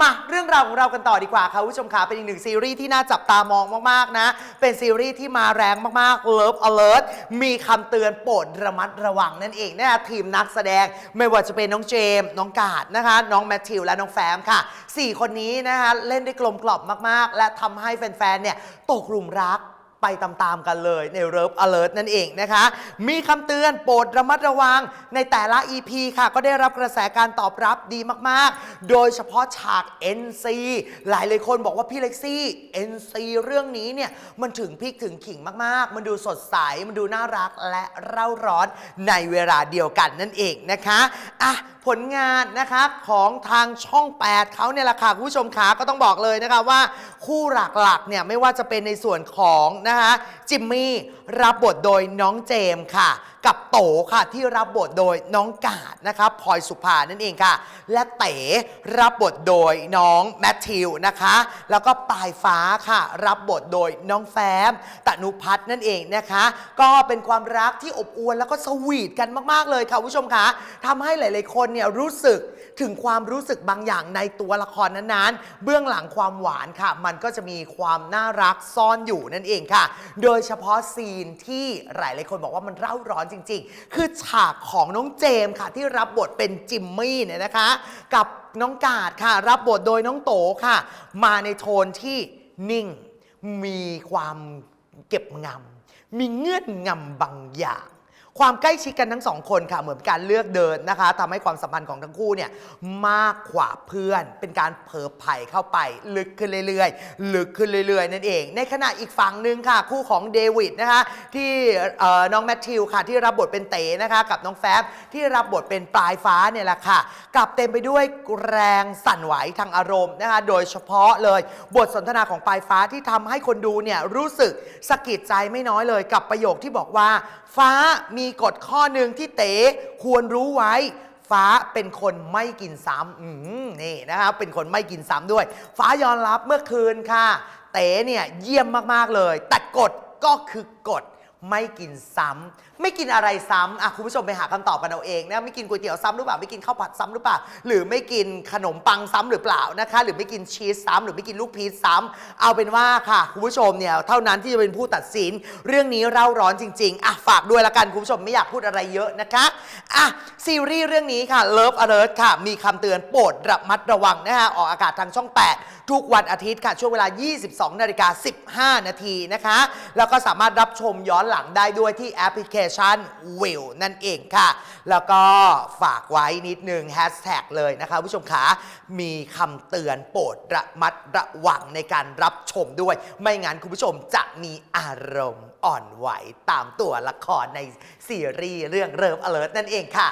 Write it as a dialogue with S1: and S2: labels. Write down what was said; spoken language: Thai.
S1: มาเรื่องราวของเรากันต่อดีกว่าค่ะคุณผู้ชมค่ะเป็นอีกหนึ่งซีรีส์ที่น่าจับตามองมากๆนะ เป็นซีรีส์ที่มาแรงมากๆ Love Alert มีคำเตือนโปรดระมัดระวังนั่นเองนะทีมนักแสดงไม่ว่าจะเป็นน้องเจมส์น้องกาดนะคะ น้องแมทธิวและน้องแฟมค่ะ 4 คนนี้นะคะเล่นได้กลมกล่อมมากๆ และทำให้แฟนๆเนี่ยตกหลุมรัก ไปตามๆกันเลยใน r ิ v e Alert นั่นเองนะคะ มีคำเตือนโปรดระมัดระวังในแต่ละ EP ค่ะ ก็ได้รับกระแสการตอบรับดีมากๆ โดยเฉพาะฉาก NC หลายเลายคนบอกว่าพี่เล็กซี่ NC เรื่องนี้เนี่ย มันถึงพริกถึงขิงมากๆ มันดูสดใส มันดูน่ารักและเร่าร้อนในเวลาเดียวกันนั่นเองนะคะอะ ผลงานนะคะของทางช่อง 8เขาเนี่ยแหละค่ะคุณผู้ชมขาก็ต้องบอกเลยนะคะว่า คู่หลักๆเนี่ยไม่ว่าจะเป็นในส่วนของนะคะจิมมี่รับบทโดยน้องเจมส์ค่ะ กับโตค่ะที่รับบทโดยน้องกาดนะคะพลอยสุภานั่นเองค่ะ และเต๋รับบทโดยน้องแมทธิวนะคะ แล้วก็ปลายฟ้าค่ะ รับบทโดยน้องแฟมตนุพัฒน์นั่นเองนะคะ ก็เป็นความรักที่อบอวลแล้วก็สวีทกันมากๆเลยค่ะผู้ชมคะทำให้หลาย ๆ คนเนี่ยรู้สึกถึงความรู้สึกบางอย่างในตัวละครนั้นๆ เบื้องหลังความหวานค่ะ มันก็จะมีความน่ารักซ่อนอยู่นั่นเองค่ะ โดยเฉพาะซีนที่หลายหลายๆคนบอกว่ามันเร่าร้อนจริง ๆ คือฉากของน้องเจมส์ค่ะ ที่รับบทเป็นจิมมี่เนี่ยนะคะ กับน้องกาดค่ะ รับบทโดยน้องโตค่ะ มาในโทนที่นิ่ง มีความเก็บงำมีเงื่อนงำบางอย่าง ความใกล้ชิดกันทั้งสองคนค่ะ เหมือนการเลือกเดินนะคะทำให้ความสัมพันธ์ของทั้งคู่เนี่ยมากกว่าเพื่อน เป็นการเผยไผ่เข้าไป ลึกขึ้นเรื่อยๆ ลึกขึ้นเรื่อยๆ นั่นเอง ในขณะอีกฝั่งหนึ่งค่ะ คู่ของเดวิดนะคะที่น้องแมทธิวค่ะที่รับบทเป็นเต๋นะคะกับน้องแฟบที่รับบทเป็นปลายฟ้าเนี่ยแหละค่ะกลับเต็มไปด้วยแรงสั่นไหวทางอารมณ์นะคะโดยเฉพาะเลยบทสนทนาของปลายฟ้าที่ทำให้คนดูเนี่ยรู้สึกสะกิดใจไม่น้อยเลยกับประโยคที่บอกว่า ฟ้ามีีกฎข้อหนึ่งที่เต๋ควรรู้ไว้ ฟ้าเป็นคนไม่กินซ้ำอืมนี่นะครับ เป็นคนไม่กินซ้ำด้วย ฟ้ายอมรับเมื่อคืนค่ะ เต๋เนี่ยเยี่ยมมาก ๆ เลย แต่กฎก็คือกฎ ไม่กินซ้ำไม่กินอะไรซ้ำอะคุณผู้ชมไปหาคำตอบกันเอาเองนะไม่กินก๋วยเตี๋ยวซ้ำหรือเปล่าไม่กินข้าวผัดซ้ำหรือเปล่า หรือไม่กินขนมปังซ้ำหรือเปล่านะคะ หรือไม่กินชีสซ้ำหรือไม่กินลูกพีชซ้ำเอาเป็นว่าค่ะคุณผู้ชมเนี่ยเท่านั้นที่จะเป็นผู้ตัดสิน เรื่องนี้เร่าร้อนจริงๆอะฝากด้วยละกันคุณผู้ชมไม่อยากพูดอะไรเยอะนะคะอะซีรีส์เรื่องนี้ค่ะ Love Alert ค่ะ มีคำเตือนโปรดระมัดระวังนะคะออกอากาศทางช่อง 8 ทุกวันอาทิตย์ค่ะช่วงเวลา 22นาฬิกา15 นาทีนะคะ แล้วก็สามารถรับชมย้อนหลังได้ด้วยที่แอปพลิเคชัน w i l นั่นเองค่ะ แล้วก็ฝากไว้นิดนึงแฮชแท็กเลยนะคะผู้ชมขามีคำเตือนโปรดระมัดระวังในการรับชมด้วย ไม่งั้นคุณผู้ชมจะมีอารมณ์อ่อนไหวตามตัวละครในซีรีส์เรื่องเริ่ม alert นั่นเองค่ะ